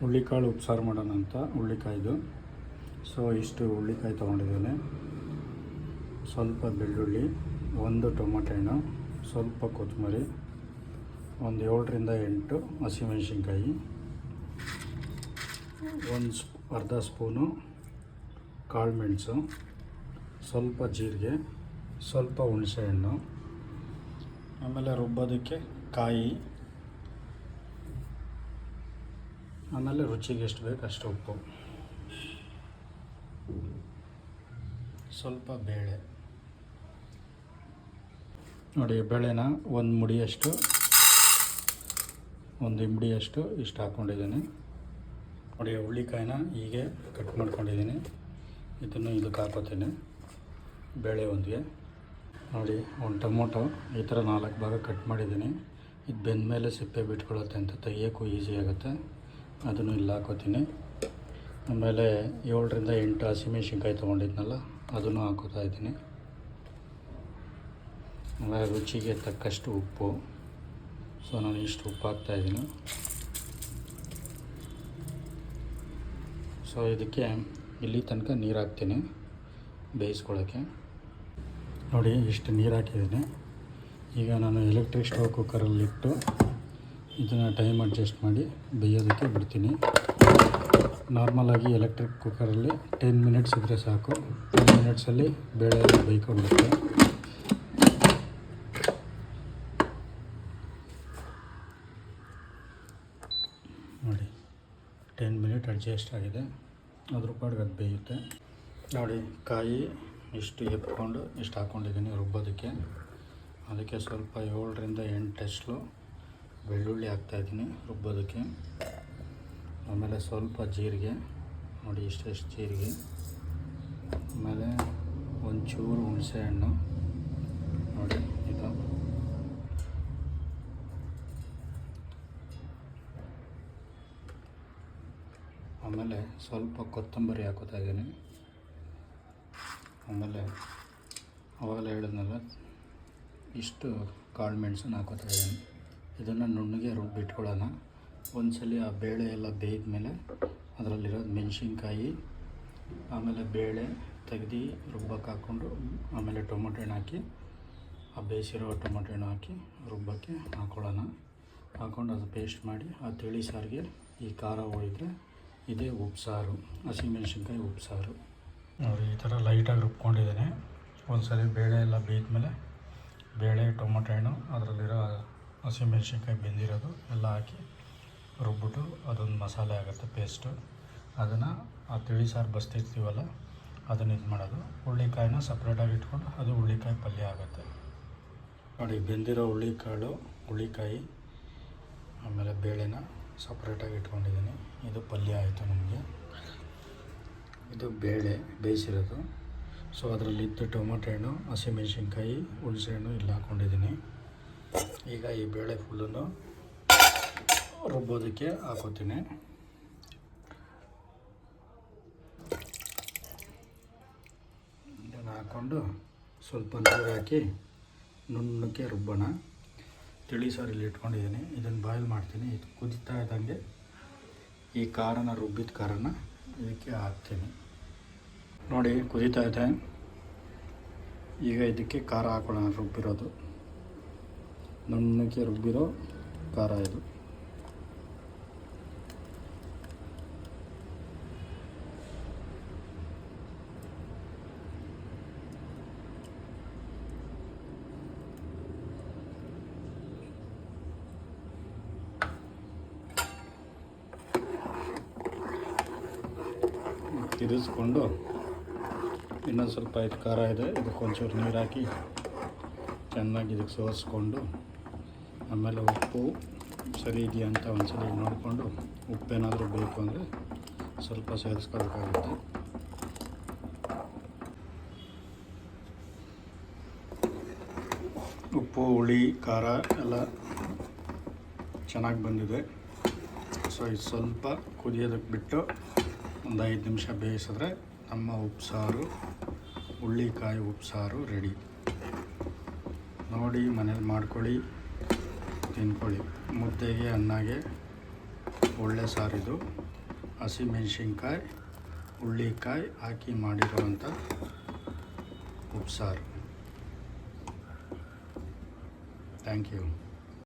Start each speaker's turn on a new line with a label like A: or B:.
A: ಹುಳ್ಳಿಕಾಳು ಉಪ್ಸಾರು ಮಾಡೋಣ ಅಂತ ಹುಳ್ಳಿಕಾಯ್ದು ಸೊ ಇಷ್ಟು ಹುಳ್ಳಿಕಾಯಿ ತೊಗೊಂಡಿದ್ದೇನೆ. ಸ್ವಲ್ಪ ಬೆಳ್ಳುಳ್ಳಿ, ಒಂದು ಟೊಮೊಟೊ ಹಣ್ಣು ಸ್ವಲ್ಪ ಕೊತ್ತಂಬರಿ, ಒಂದು ಏಳರಿಂದ ಎಂಟು ಹಸಿಮೆಣಸಿನ್ಕಾಯಿ, ಒಂದು ಸ್ಪ್, ಅರ್ಧ ಸ್ಪೂನು ಕಾಳು ಮೆಣಸು, ಸ್ವಲ್ಪ ಜೀರಿಗೆ, ಸ್ವಲ್ಪ ಹುಣಸೆಹಣ್ಣು, ಆಮೇಲೆ ರುಬ್ಬೋದಕ್ಕೆ ಕಾಯಿ. ಆಮೇಲೆ ರುಚಿಗೆ ಎಷ್ಟು ಬೇಕು ಅಷ್ಟು ಉಪ್ಪು. ಸ್ವಲ್ಪ ಬೇಳೆ. ನೋಡಿ, ಬೇಳೆನ ಒಂದು ಮುಡಿಯಷ್ಟು, ಒಂದು ಇಂಬಡಿಯಷ್ಟು ಇಷ್ಟು ಹಾಕ್ಕೊಂಡಿದ್ದೀನಿ ನೋಡಿ ಹುಳ್ಳಿಕಾಯಿನ ಹೀಗೆ ಕಟ್ ಮಾಡ್ಕೊಂಡಿದ್ದೀನಿ. ಇದನ್ನು ಇದಕ್ಕೆ ಹಾಕೋತೀನಿ. ಬೇಳೆ ಒಂದಿಗೆ. ನೋಡಿ, ಒಂದು ಟೊಮೊಟೊ ಈ ಥರ ನಾಲ್ಕು ಭಾಗ ಕಟ್ ಮಾಡಿದ್ದೀನಿ. ಇದು ಬೆಂದ ಮೇಲೆ ಸಿಪ್ಪೆ ಬಿಟ್ಕೊಳ್ಳುತ್ತೆ ಅಂತ ತೆಗಿಯೋಕ್ಕೂ ಈಸಿ ಆಗುತ್ತೆ. ಅದನ್ನು ಇಲ್ಲಿ ಹಾಕೋತೀನಿ. ಆಮೇಲೆ ಏಳರಿಂದ ಎಂಟು ಹಸಿಮೆಣ್ಸಿನ್ಕಾಯಿ ತೊಗೊಂಡಿದ್ನಲ್ಲ, ಅದನ್ನು ಹಾಕೋತಾ ಇದ್ದೀನಿ. ಆಮೇಲೆ ರುಚಿಗೆ ತಕ್ಕಷ್ಟು ಉಪ್ಪು. ಸೊ, ನಾನು ಇಷ್ಟು ಉಪ್ಪು ಹಾಕ್ತಾಯಿದ್ದೀನಿ ಸೊ, ಇದಕ್ಕೆ ಇಲ್ಲಿ ತನಕ ನೀರು ಹಾಕ್ತೀನಿ ಬೇಯಿಸ್ಕೊಳ್ಳೋಕ್ಕೆ ನೋಡಿ, ಇಷ್ಟು ನೀರು ಹಾಕಿದ್ದೀನಿ. ಈಗ ನಾನು ಎಲೆಕ್ಟ್ರಿಕ್ ಸ್ಟವ್ ಕುಕ್ಕರಲ್ಲಿಟ್ಟು ಇದನ್ನು ಟೈಮ್ ಅಡ್ಜಸ್ಟ್ ಮಾಡಿ ಬೇಯೋದಕ್ಕೆ ಬಿಡ್ತೀನಿ. ನಾರ್ಮಲಾಗಿ ಎಲೆಕ್ಟ್ರಿಕ್ ಕುಕ್ಕರಲ್ಲಿ ಟೆನ್ ಮಿನಿಟ್ಸ್ ಇದ್ದರೆ ಸಾಕು. ಟೆನ್ ಮಿನಿಟ್ಸಲ್ಲಿ ಬೇಳೆ ಎಲ್ಲ ನೋಡಿ ಟೆನ್ ಮಿನಿಟ್ ಅಡ್ಜಸ್ಟ್ ಆಗಿದೆ. ಅದ್ರ ಪಾಡಿಗೆ ಅದು ಬೇಯುತ್ತೆ. ನೋಡಿ, ಕಾಯಿ ಇಷ್ಟು ಎತ್ಕೊಂಡು ಇಷ್ಟು ಹಾಕ್ಕೊಂಡಿದ್ದೀನಿ ರುಬ್ಬೋದಕ್ಕೆ. ಅದಕ್ಕೆ ಸ್ವಲ್ಪ ಏಳರಿಂದ ಎಂಟಷ್ಟು ಬೆಳ್ಳುಳ್ಳಿ ಹಾಕ್ತಾಯಿದ್ದೀನಿ ರುಬ್ಬೋದಕ್ಕೆ. ಆಮೇಲೆ ಸ್ವಲ್ಪ ಜೀರಿಗೆ, ನೋಡಿ ಇಷ್ಟೆಷ್ಟು ಜೀರಿಗೆ. ಆಮೇಲೆ ಒಂಚೂರು ಹುಣಸೆಹಣ್ಣು ನೋಡಿ ಇದು. ಆಮೇಲೆ ಸ್ವಲ್ಪ ಕೊತ್ತಂಬರಿ ಹಾಕೋತಾ ಇದ್ದೀನಿ. ಆಮೇಲೆ ಅವಾಗಲೇ ಹೇಳಿದ್ನಲ್ಲ, ಇಷ್ಟು ಕಾಳು ಮೆಣಸನ್ನು ಹಾಕೋತಾ ಇದ್ದೀನಿ. ಇದನ್ನು ನುಣ್ಣಗೆ ರುಬ್ಬಿಟ್ಕೊಳ್ಳೋಣ. ಒಂದ್ಸಲಿ ಆ ಬೇಳೆ ಎಲ್ಲ ಬೇಯ್ದ ಮೇಲೆ ಅದರಲ್ಲಿರೋದು ಮೆಣಸಿನ್ಕಾಯಿ, ಆಮೇಲೆ ಬೇಳೆ ತೆಗ್ದು ರುಬ್ಬಕ್ಕೆ ಹಾಕ್ಕೊಂಡು, ಆಮೇಲೆ ಟೊಮೊಟೊ ಹಣ್ಣು ಹಾಕಿ, ಆ ಬೇಯಿಸಿರೋ ಟೊಮೊಟೊ ಹಣ್ಣು ಹಾಕಿ ರುಬ್ಬಕ್ಕೆ ಹಾಕ್ಕೊಳ್ಳೋಣ. ಹಾಕ್ಕೊಂಡು ಅದು ಪೇಸ್ಟ್ ಮಾಡಿ, ಆ ತಿಳಿ ಸಾರಿಗೆ ಈ ಖಾರ ಹೋಯಿದ್ರೆ ಇದೇ ಉಪ್ಸಾರು ಹಸಿಮೆಣ್ಸಿನ್ಕಾಯಿ ಉಪ್ಸಾರು. ನೋಡಿ, ಈ ಥರ ಲೈಟಾಗಿ ರುಬ್ಕೊಂಡಿದ್ದೇನೆ. ಒಂದ್ಸರಿ ಬೇಳೆ ಎಲ್ಲ ಬೇಯ್ದ್ಮೇಲೆ ಬೇಳೆ, ಟೊಮೊಟೊ ಹಣ್ಣು ಅದರಲ್ಲಿರೋ ಹಸಿಮೆಣ್ಸಿನ್ಕಾಯಿ ಬೆಂದಿರೋದು, ಎಲ್ಲ ಹಾಕಿ ರುಬ್ಬಿಟ್ಟು ಅದೊಂದು ಮಸಾಲೆ ಆಗುತ್ತೆ ಪೇಸ್ಟು ಅದನ್ನು ಆ ತಿಳಿ ಸಾರು ಬಸ್ತಿರ್ತೀವಲ್ಲ, ಅದನ್ನು ಇದು ಮಾಡೋದು. ಹುಳ್ಳಿಕಾಯಿನ ಸಪ್ರೇಟಾಗಿ ಇಟ್ಕೊಂಡು ಅದು ಹುಳ್ಳಿಕಾಯಿ ಪಲ್ಯ ಆಗುತ್ತೆ. ನೋಡಿ, ಬೆಂದಿರೋ ಹುಳ್ಳಿಕಾಳು ಹುಳ್ಳಿಕಾಯಿ ಆಮೇಲೆ ಬೇಳೆನ ಸಪ್ರೇಟಾಗಿ ಇಟ್ಕೊಂಡಿದ್ದೀನಿ. ಇದು ಪಲ್ಯ ಆಯಿತು ನಮಗೆ. ಇದು ಬೇಳೆ ಬೇಯಿಸಿರೋದು. ಸೊ ಅದರಲ್ಲಿದ್ದು ಟೊಮೊಟೊ ಹಣ್ಣು, ಹಸಿಮೆಣ್ಸಿನ್ಕಾಯಿ, ಹುಣಸೆ ಹಣ್ಣು ಇಲ್ಲಿ ಹಾಕ್ಕೊಂಡಿದ್ದೀನಿ ಈಗ ಈ ಬೇಳೆ ಫುಲ್ಲನ್ನು ರುಬ್ಬೋದಕ್ಕೆ ಹಾಕೋತೀನಿ. ಇದನ್ನು ಹಾಕ್ಕೊಂಡು ಸ್ವಲ್ಪ ನೀರು ಹಾಕಿ ನುಣ್ಣಕ್ಕೆ ರುಬ್ಬೋಣ. ತಿಳಿ ಸಾರಲ್ಲಿ ಇಟ್ಕೊಂಡಿದ್ದೀನಿ. ಇದನ್ನು ಬಾಯ್ಲ್ ಮಾಡ್ತೀನಿ. ಇದು ಕುದಿತಾ ಇದ್ದಂಗೆ ಈ ಖಾರನ ರುಬ್ಬಿದ ಖಾರನ ಇದಕ್ಕೆ ಹಾಕ್ತೀನಿ. ನೋಡಿ, ಕುದೀತಾ ಇದೆ. ಈಗ ಇದಕ್ಕೆ ಖಾರ ಹಾಕೋಣ ರುಬ್ಬಿರೋದು. ನುಣ್ಣಕ್ಕೆ ರುಬ್ಬಿರೋ ಖಾರ ಇದು. ತಿರುಗಿಸ್ಕೊಂಡು ಇನ್ನೊಂದು ಸ್ವಲ್ಪ ಇದು ಖಾರ ಇದೆ. ಇದಕ್ಕೆ ಒಂಚೂರು ನೀರು ಹಾಕಿ ಚೆನ್ನಾಗಿ ಇದಕ್ಕೆ ಸೋಸಿಕೊಂಡು ಆಮೇಲೆ ಉಪ್ಪು ಸರಿ ಇದೆಯಾ ಅಂತ ಒಂದ್ಸಲ ನೋಡಿಕೊಂಡು ಉಪ್ಪೇನಾದರೂ ಬೇಕು ಅಂದರೆ ಸ್ವಲ್ಪ ಸೇರಿಸ್ಕೊಳ್ಬೇಕಾಗುತ್ತೆ. ಉಪ್ಪು, ಹುಳಿ, ಖಾರ ಎಲ್ಲ ಚೆನ್ನಾಗಿ ಬಂದಿದೆ. ಸೊ ಇದು ಸ್ವಲ್ಪ ಕುದಿಯೋದಕ್ಕೆ ಬಿಟ್ಟು ಒಂದು ಐದು ನಿಮಿಷ ಬೇಯಿಸಿದ್ರೆ ನಮ್ಮ ಉಪ್ಸಾರು, ಹುಳ್ಳಿಕಾಯಿ ಉಪ್ಸಾರು ರೆಡಿ ನೋಡಿ ಮನೇಲಿ ಮಾಡ್ಕೊಳ್ಳಿ. ತಿನ್ಕೊಳ್ಳಿ. ಮುದ್ದೆಗೆ ಅನ್ನಗೆ ಒಳ್ಳೆ ಸಾರಿದು ಹಸಿಮೆಣ್ಸಿನ್ಕಾಯಿ ಹುಳ್ಳಿಕಾಯಿ ಹಾಕಿ ಮಾಡಿರುವಂಥ ಉಪ್ಸಾರು. Thank you